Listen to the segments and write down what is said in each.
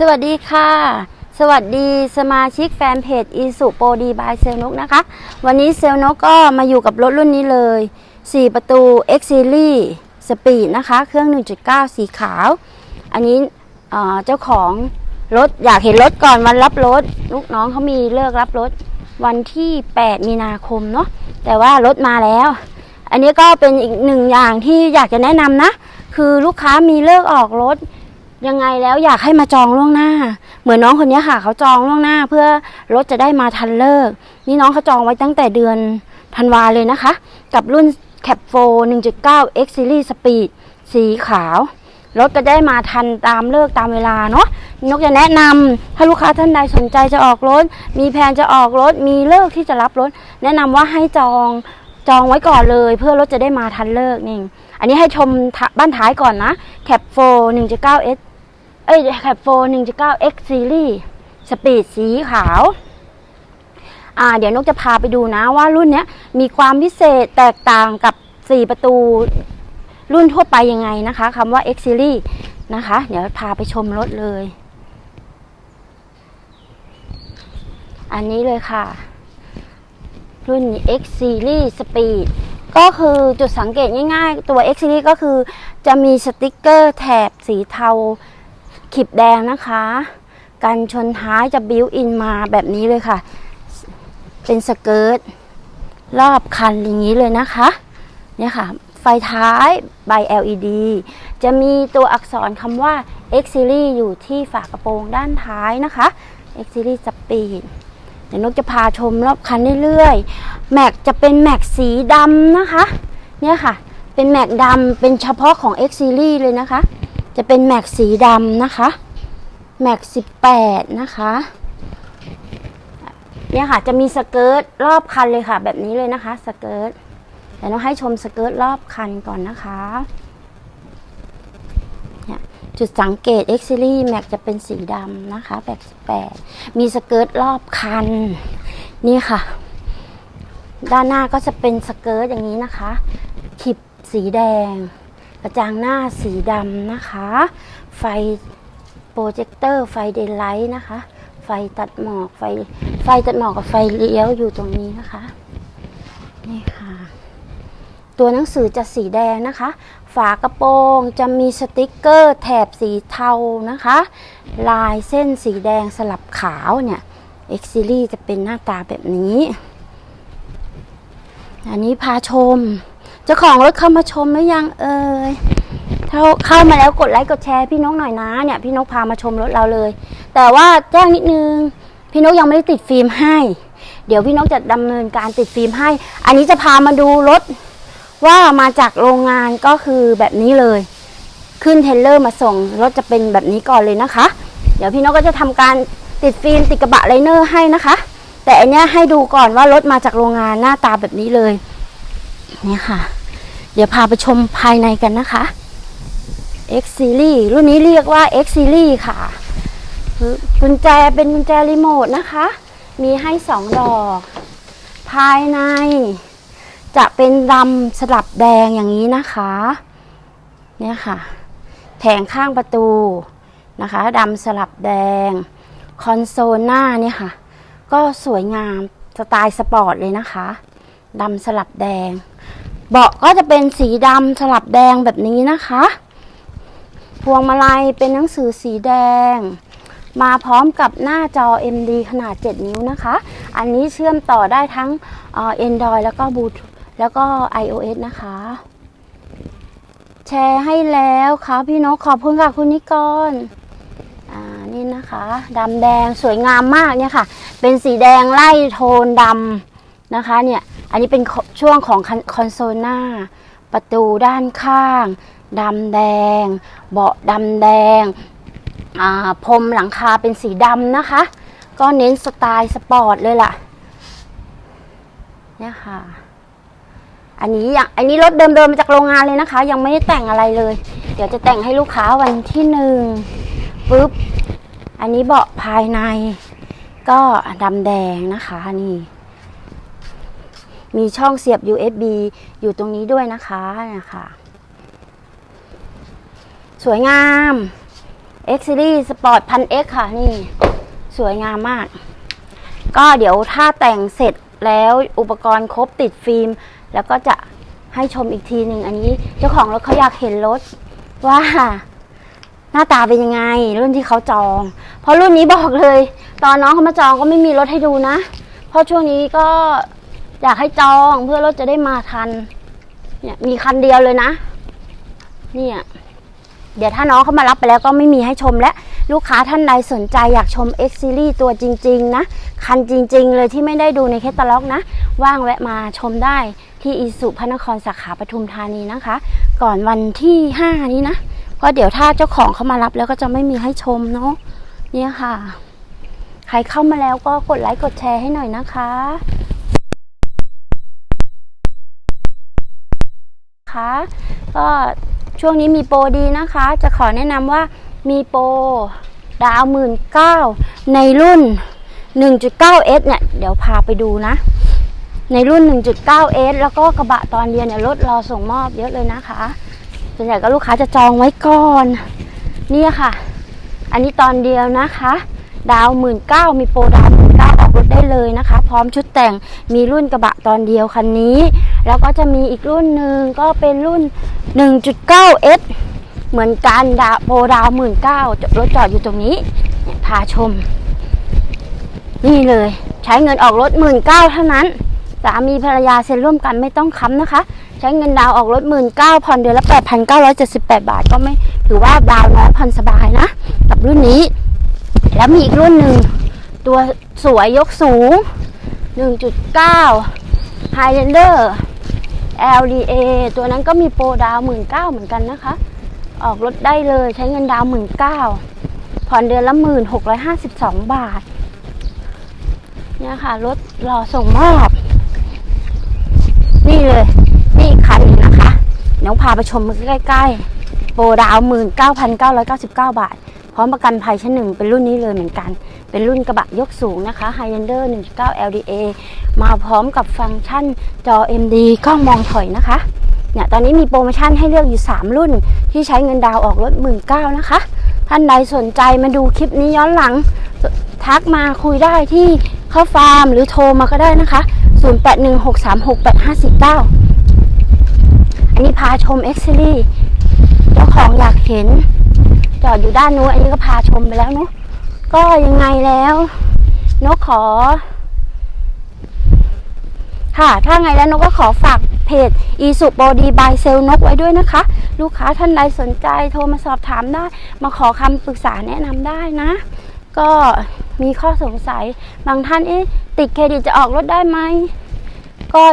สวัสดีค่ะ สวัสดีสมาชิกแฟนเพจอีสุโปรดีบายเซลนกนะคะ วันนี้เซลนกก็มาอยู่กับรถรุ่นนี้เลย 4 ประตู X Series Speed นะคะ เครื่อง 1.9 สีขาว อันนี้เอ่อเจ้าของรถอยากเห็นรถก่อนวันรับรถ ลูกน้องเขามีเลิกรับรถวันที่ 8 มีนาคมเนาะแต่ว่ารถมาแล้ว อันนี้ก็เป็นอีกหนึ่งอย่างที่อยากจะแนะนำนะ คือลูกค้ามีเลิกออกรถ ยังไงแล้วอยากให้มาจองล่วงหน้า เหมือนน้องคนนี้ค่ะเขาจองล่วงหน้าเพื่อรถจะได้มาทันเลิก นี่น้องเขาจองไว้ตั้งแต่เดือนธันวาเลยนะคะ กับรุ่น Cap 4 1.9 X Series Speed สีขาวรถก็ได้มาทันตามเลิกตามเวลาเนาะนกจะแนะนำถ้าลูกค้าท่านใดสนใจจะออกรถ มีแผนจะออกรถ มีเลิกที่จะรับรถ แนะนำว่าให้จองจองไว้ก่อนเลย เพื่อรถจะได้มาทันเลิกนี่อันนี้ให้ชมบ้านท้ายก่อนนะ Cap 4 1.9 S เอ้ย Cap 4 1.9 X Series สปีดสีขาว อ่า เดี๋ยวนกจะพาไปดูนะว่ารุ่นเนี้ยมีความพิเศษแตกต่างกับ4ประตูรุ่นทั่วไปยังไงนะคะคำว่า X Series นะคะ เดี๋ยวพาไปชมรถเลย อันนี้เลยค่ะ รุ่น X Series Speed ก็คือจุดสังเกตง่ายๆ ตัว X Series ก็คือจะมีสติกเกอร์แถบสีเทา ขีบแดงนะคะ กันชนท้ายจะบิวอินมาแบบนี้เลยค่ะ เป็นสเกิร์ตรอบคันอย่างนี้เลยนะคะ เนี่ยค่ะ ไฟท้ายใบ LED จะมีตัวอักษรคำว่า X Series อยู่ที่ฝากระโปรงด้านท้ายนะคะ X Series Speed เดี๋ยวนกจะพาชมรอบคันเรื่อยๆ แม็กจะเป็นแม็กสีดำนะคะ เนี่ยค่ะ เป็นแม็กดำเป็นเฉพาะของ X Series เลยนะคะ จะเป็นแม็กสีดำนะคะ แม็ก18นะคะเนี่ยค่ะจะมีสเกิร์ตรอบคันเลยค่ะ แบบนี้เลยนะคะสเกิร์ตเดี๋ยวเราให้ชมสเกิร์ตรอบคันก่อนนะคะจุดสังเกต X Series Max จะเป็นสีดำนะคะแบบ18มีสเกิร์ตรอบคัน นี่ค่ะ ด้านหน้าก็จะเป็นสเกิร์ตอย่างนี้นะคะขีบสีแดง กระจังหน้าสีดำนะคะ ไฟโปรเจคเตอร์ไฟเดย์ไลท์นะคะ ไฟตัดหมอกไฟไฟตัดหมอกกับไฟเลี้ยวอยู่ตรงนี้นะคะ นี่ค่ะ ตัวหนังสือจะสีแดงนะคะ ฝากระโปรงจะมีสติกเกอร์แถบสีเทานะคะ ลายเส้นสีแดงสลับขาวเนี่ย X Series จะเป็นหน้าตาแบบนี้ อันนี้พาชม เจ้าของรถเข้ามาชมหรือยังเอ่ยถ้าเข้ามาแล้วกดไลค์กดแชร์พี่นกหน่อยนะเนี่ยพี่นกพามาชมรถเราเลย แต่ว่าแจ้งนิดนึงพี่นกยังไม่ได้ติดฟิล์มให้ เดี๋ยวพี่นกจะดำเนินการติดฟิล์มให้ อันนี้จะพามาดูรถว่ามาจากโรงงานก็คือแบบนี้เลย ขึ้นเทรลเลอร์มาส่งรถจะเป็นแบบนี้ก่อนเลยนะคะ เดี๋ยวพี่นกก็จะทำการติดฟิล์มติดกระบะไลเนอร์ให้นะคะ แต่อันนี้ให้ดูก่อนว่ารถมาจากโรงงานหน้าตาแบบนี้เลยนี่ค่ะ เดี๋ยวพาไปชมภายในกันนะคะ X Series รุ่นนี้เรียกว่า X Series ค่ะ กุญแจเป็นกุญแจรีโมทนะคะ มีให้สองดอก ภายในจะเป็นดำสลับแดงอย่างนี้นะคะ เนี่ยค่ะ แผงข้างประตูนะคะดำสลับแดง คอนโซลหน้าเนี่ยค่ะ ก็สวยงามสไตล์สปอร์ตเลยนะคะดำสลับแดง เบาะก็จะเป็นสีดำสลับแดงแบบนี้นะคะ พวงมาลัยเป็นหนังสือสีแดง มาพร้อมกับหน้าจอ MD ขนาด 7 นิ้วนะคะ อันนี้เชื่อมต่อได้ทั้งเอ่อ Android แล้วก็บลูทแล้วก็ iOS นะคะ แชร์ให้แล้วค่ะพี่นกขอบคุณค่ะคุณนิกรอ่านี่นะคะดำแดงสวยงามมากเนี่ยค่ะ เป็นสีแดงไล่โทนดำนะคะเนี่ย อันนี้เป็นช่วงของคอนโซลหน้า ประตูด้านข้างดำแดง เบาะดำแดงพรมหลังคาเป็นสีดำนะคะ ก็เน้นสไตล์สปอร์ตเลยล่ะเนี่ยค่ะ อันนี้ยังอันนี้รถเดิมๆมาจากโรงงานเลยนะคะ ยังไม่ได้แต่งอะไรเลย เดี๋ยวจะแต่งให้ลูกค้าวันที่หนึ่งปุ๊บ อันนี้เบาะภายใน ก็ดำแดงนะคะนี่ มีช่องเสียบ USB อยู่ตรงนี้ด้วยนะคะเนี่ยค่ะสวยงาม X Series Sport พัน X ค่ะ นี่ สวยงามมาก ก็เดี๋ยวถ้าแต่งเสร็จแล้วอุปกรณ์ครบติดฟิล์ม แล้วก็จะให้ชมอีกทีหนึ่งอันนี้ เจ้าของรถเขาอยากเห็นรถว่าหน้าตาเป็นยังไง รุ่นที่เขาจอง เพราะรุ่นนี้บอกเลย ตอนน้องเขามาจองก็ไม่มีรถให้ดูนะ เพราะช่วงนี้ก็ อยากให้จองเพื่อรถจะได้มาทัน เนี่ยมีคันเดียวเลยนะเนี่ยเดี๋ยวถ้าน้องเขามารับไปแล้วก็ไม่มีให้ชมและลูกค้าท่านใดสนใจอยากชม X Series ตัวจริง ๆ นะ คันจริง ๆ เลยที่ไม่ได้ดูในแคตตาล็อกนะ ว่างแวะมาชมได้ที่อีสุพระนครสาขาปทุมธานีนะคะ ก่อนวันที่ 5 นี้นะเพราะเดี๋ยวถ้าเจ้าของเขามารับแล้วก็จะไม่มีให้ชมเนาะเนี่ยค่ะ ใครเข้ามาแล้วก็กดไลค์กดแชร์ให้หน่อยนะคะ คะ ก็ช่วงนี้มีโปรดีนะคะ จะขอแนะนำว่ามีโปรดาวหมื่นเก้าในรุ่น 1.9S เนี่ย เดี๋ยวพาไปดูนะ ในรุ่น 1.9S แล้วก็กระบะตอนเดียวเนี่ยรถรอส่งมอบเยอะเลยนะคะส่วนใหญ่ก็ลูกค้าจะจองไว้ก่อนเนี่ยค่ะ อันนี้ตอนเดียวนะคะ ดาวหมื่นเก้ามีโปรดาวหมื่นเก้าออกรถได้เลยนะคะ พร้อมชุดแต่งมีรุ่นกระบะตอนเดียวคันนี้ แล้วก็จะมีอีกรุ่นหนึ่งก็เป็นรุ่น 1.9S เหมือนกันดาวโปรดาวหมื่นเก้ารถจอดอยู่ตรงนี้ พาชม นี่เลย ใช้เงินออกรถหมื่นเก้าเท่านั้น สามีภรรยาเซ็นร่วมกันไม่ต้องค้ำนะคะ ใช้เงินดาวออกรถหมื่นเก้าผ่อนเดือนละแปดพันเก้าร้อยเจ็ดสิบแปดบาทก็ไม่ถือว่าดาวน์น้อยผ่อนสบายนะ กับรุ่นนี้ แล้วมีอีกรุ่นหนึ่ง ตัวสวยยกสูง 1.9 Highlander LDA ตัวนั้นก็มีโปรดาวหมื่นเก้าเหมือนกันนะคะ ออกรถได้เลยใช้เงินดาวหมื่นเก้าผ่อนเดือนละหมื่นหกร้อยห้าสิบสองบาท เนี่ยค่ะ รถรอส่งมอบ นี่เลย นี่คันหนึงนะคะ เดี๋ยวพาไปชมใกล้ๆ โปรดาวหมื่นเก้าพันเก้าร้อยเก้าสิบเก้าบาท พร้อมประกันภัยชั้นหนึ่งเป็นรุ่นนี้เลยเหมือนกัน เป็นรุ่นกระบะยกสูงนะคะ Highlander 1.9 LDA มาพร้อมกับฟังก์ชันจอ MD กล้องมองถอยนะคะเนี่ยตอนนี้มีโปรโมชั่นให้เลือกอยู่ 3 รุ่น ที่ใช้เงินดาวออกรถ 1 9ื่นนะคะ ท่านใดสนใจมาดูคลิปนี้ย้อนหลัง ทักมาคุยได้ที่เข้าฟาร์มหรือโทรมาก็ได้นะคะ 0816368549 อันนี้พาชม X Series เจ้าของอยากเห็น จอดอยู่ด้านนู้นอันนี้ก็พาชมไปแล้วเนาะก็ยังไงแล้ว นกขอ ค่ะ ถ้าไงแล้วนกก็ขอฝากเพจอีสุโปดีบายเซลนกไว้ด้วยนะคะ ลูกค้าท่านใดสนใจโทรมาสอบถามได้ มาขอคำปรึกษาแนะนำได้นะ ก็มีข้อสงสัยบางท่านเอ๊ะติดเครดิตจะออกรถได้ไหม ก็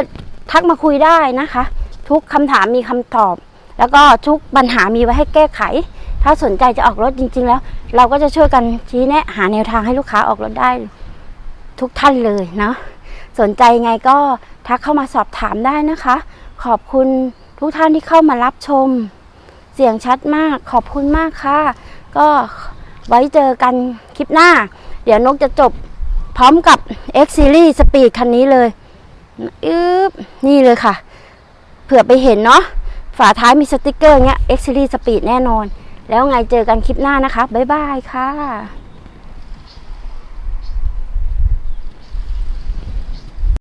ทักมาคุยได้นะคะ ทุกคำถามมีคำตอบ แล้วก็ทุกปัญหามีไว้ให้แก้ไข ถ้าสนใจจะออกรถจริง ๆ แล้ว เราก็จะช่วยกันชี้แนะหาแนวทางให้ลูกค้าออกรถได้ ทุกท่านเลยเนาะสนใจไงก็ทักเข้ามาสอบถามได้นะคะ ขอบคุณทุกท่านที่เข้ามารับชม เสียงชัดมากขอบคุณมากค่ะ ก็ไว้เจอกันคลิปหน้า เดี๋ยวนกจะจบพร้อมกับ X Series Speed คันนี้เลยอึ๊บนี่เลยค่ะ เผื่อไปเห็นเนาะฝาท้ายมีสติกเกอร์เงี้ย X Series Speed แน่นอน แล้วไงเจอกันคลิปหน้านะคะ บ๊ายบายค่ะ